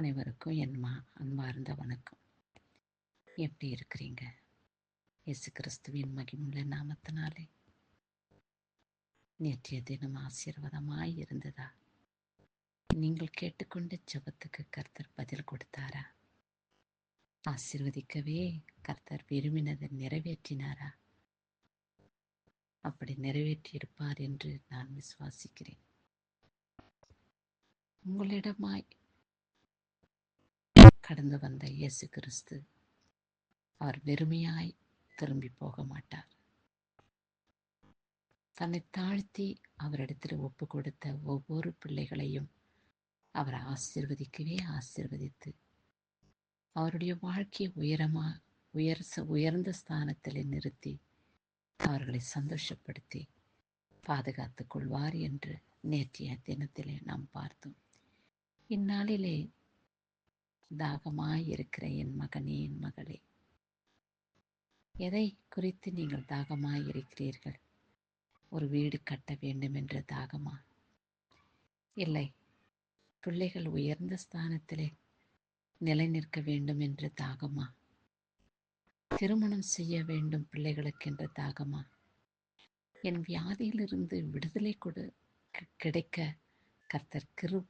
அனைவருக்கும் என் மா அன்பார்ந்த வணக்கம் எப்படி இருக்கிறீங்க? இயேசு கிறிஸ்துவின் மகிமுள்ள நாமத்தினாலே. நேற்றைய தினம் ஆசீர்வாதமாய் இருந்ததா? நீங்கள் கேட்டுக்கொண்ட ஜெபத்துக்கு கர்த்தர் பதில் கொடுத்தாரா? ஆசிர்வதிக்கவே கர்த்தர் விரும்பினதை நிறைவேற்றினாரா? அப்படி நிறைவேற்றியிருப்பார் என்று நான் விசுவாசிக்கிறேன். உங்களிடமாய் கடந்து வந்த இயேசு கிறிஸ்து அவர் வெறுமையாய் திரும்பி போக மாட்டார். தன்னை தாழ்த்தி அவரிடத்தில் ஒப்பு கொடுத்த ஒவ்வொரு பிள்ளைகளையும் அவர் ஆசிர்வதிக்கவே ஆசிர்வதித்து அவருடைய வாழ்க்கையை உயரமா உயர் உயர்ந்த ஸ்தானத்தில் நிறுத்தி அவர்களை சந்தோஷப்படுத்தி பாதுகாத்துக் கொள்வார் என்று நேற்றைய தினத்திலே நாம் பார்த்தோம். இந்நாளிலே தாகமாய் இருக்கிற என் மகனே என் மகளே. எதை குறித்து நீங்கள் தாகமாய் இருக்கிறீர்கள்? ஒரு வீடு கட்ட வேண்டும் என்ற தாகமா? இல்லை. பிள்ளைகள் உயர்ந்த ஸ்தானத்திலே நிலை நிற்க வேண்டும் என்ற தாகமா? திருமணம் செய்ய வேண்டும் பிள்ளைகளுக்கு என்ற தாகமா? என் வியாதியிலிருந்து விடுதலை கொடு கிடைக்க கர்த்தர் கிரு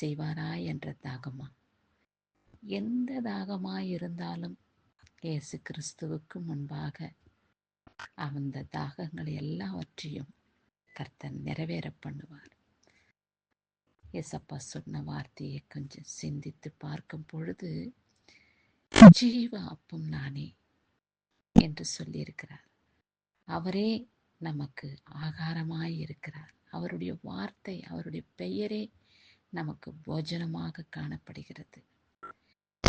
செய்வாரா என்ற தாகமா? எந்த தாகமாயிருந்தாலும் இயேசு கிறிஸ்துவுக்கு முன்பாக அந்த தாகங்கள் எல்லாவற்றையும் கர்த்தர் நிறைவேற பண்ணுவார் ஏசப்பா சொன்ன வார்த்தையை கொஞ்சம் சிந்தித்து பார்க்கும் பொழுது ஜீவ அப்பம் நானே என்று சொல்லியிருக்கிறார். அவரே நமக்கு ஆகாரமாய் இருக்கிறார் அவருடைய வார்த்தை அவருடைய பெயரே நமக்கு போஜனமாக காணப்படுகிறது.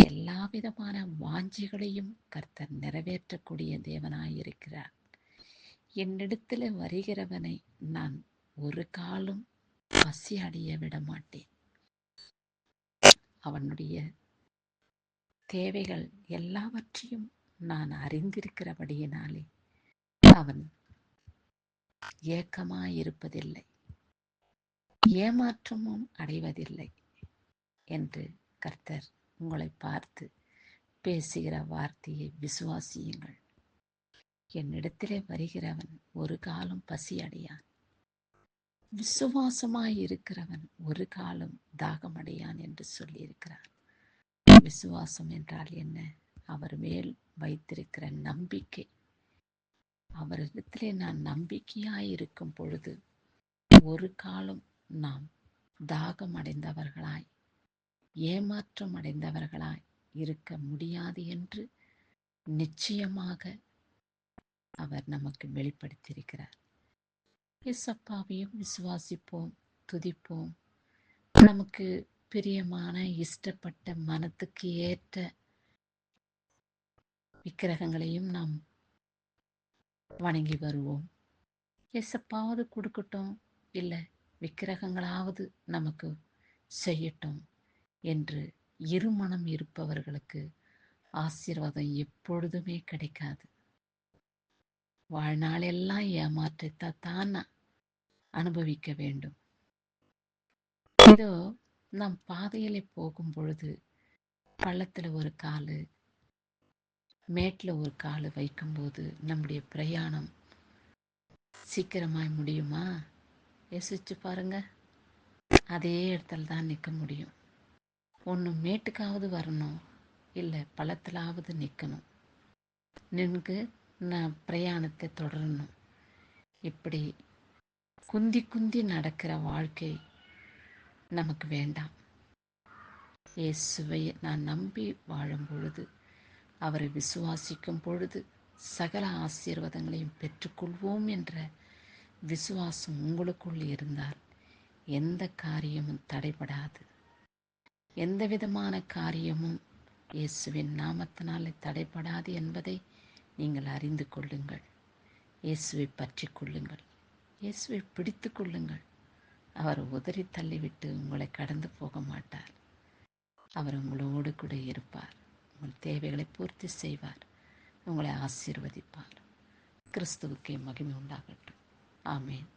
எல்லா விதமான வாஞ்சிகளையும் கர்த்தர் நிறைவேற்றக்கூடிய தேவனாயிருக்கிறார். என்னிடத்தில் வருகிறவனை நான் ஒரு காலும் பசி அடைய விட மாட்டேன் அவனுடைய தேவைகள் எல்லாவற்றையும் நான் அறிந்திருக்கிறபடியினாலே அவன் ஏக்கமாயிருப்பதில்லை. ஏமாற்றமும் அடைவதில்லை என்று கர்த்தர் உங்களை பார்த்து பேசுகிற வார்த்தையை விசுவாசியுங்கள். என்னிடத்திலே வருகிறவன் ஒரு காலம் பசி அடையான். விசுவாசமாய் இருக்கிறவன் ஒரு காலம் தாகமடையான் என்று சொல்லியிருக்கிறார் விசுவாசம் என்றால் என்ன? அவர் மேல் வைத்திருக்கிற நம்பிக்கை. அவரிடத்திலே நான் நம்பிக்கையாய் இருக்கும் பொழுது ஒரு காலம் நாம் தாகம் அடைந்தவர்களாய் ஏமாற்றம் அடைந்தவர்களாய் இருக்க முடியாது என்று நிச்சயமாக அவர் நமக்கு வெளிப்படுத்தியிருக்கிறார். இசப்பாவையும் விசுவாசிப்போம் துதிப்போம். நமக்கு பிரியமான இஷ்டப்பட்ட மனத்துக்கு ஏற்ற விக்கிரகங்களையும் நாம் வணங்கி வருவோம். எசப்பாவது கொடுக்கட்டும் இல்லை விக்கிரகங்களாவது நமக்கு செய்யட்டும். என்று இருமனம் இருப்பவர்களுக்கு ஆசீர்வாதம் எப்பொழுதுமே கிடைக்காது. வாழ்நாளெல்லாம் ஏமாற்றத்தை தான் அனுபவிக்க வேண்டும். இதோ நாம் பாதையில போகும் பொழுது பள்ளத்தில் ஒரு காலு மேட்டில் ஒரு காலு வைக்கும்போது நம்முடைய பிரயாணம் சீக்கிரமாய் முடியுமா? யோசிச்சு பாருங்க. அதே இடத்துல தான் நிற்க முடியும். ஒன்று மேட்டுக்காவது வரணும் இல்லை பள்ளத்திலாவது நிற்கணும் நின்று நான் பிரயாணத்தை தொடரணும். இப்படி குந்தி குந்தி நடக்கிற வாழ்க்கை நமக்கு வேண்டாம். இயேசுவை நான் நம்பி வாழும் பொழுது அவரை விசுவாசிக்கும் பொழுது சகல ஆசீர்வாதங்களையும் பெற்றுக்கொள்வோம் என்ற விசுவாசம் உங்களுக்குள் இருந்தால் எந்த காரியமும் தடைபடாது. எந்த விதமான காரியமும் இயேசுவின் நாமத்தினாலே தடைபடாது என்பதை நீங்கள் அறிந்து கொள்ளுங்கள். இயேசுவை பற்றி கொள்ளுங்கள். இயேசுவை பிடித்து கொள்ளுங்கள். அவர் உதறி தள்ளிவிட்டு உங்களை கடந்து போக மாட்டார். அவர் உங்களோடு கூட இருப்பார். உங்கள் தேவைகளை பூர்த்தி செய்வார். உங்களை ஆசீர்வதிப்பார். கிறிஸ்துவுக்கே மகிமை உண்டாகட்டும். ஆமேன்.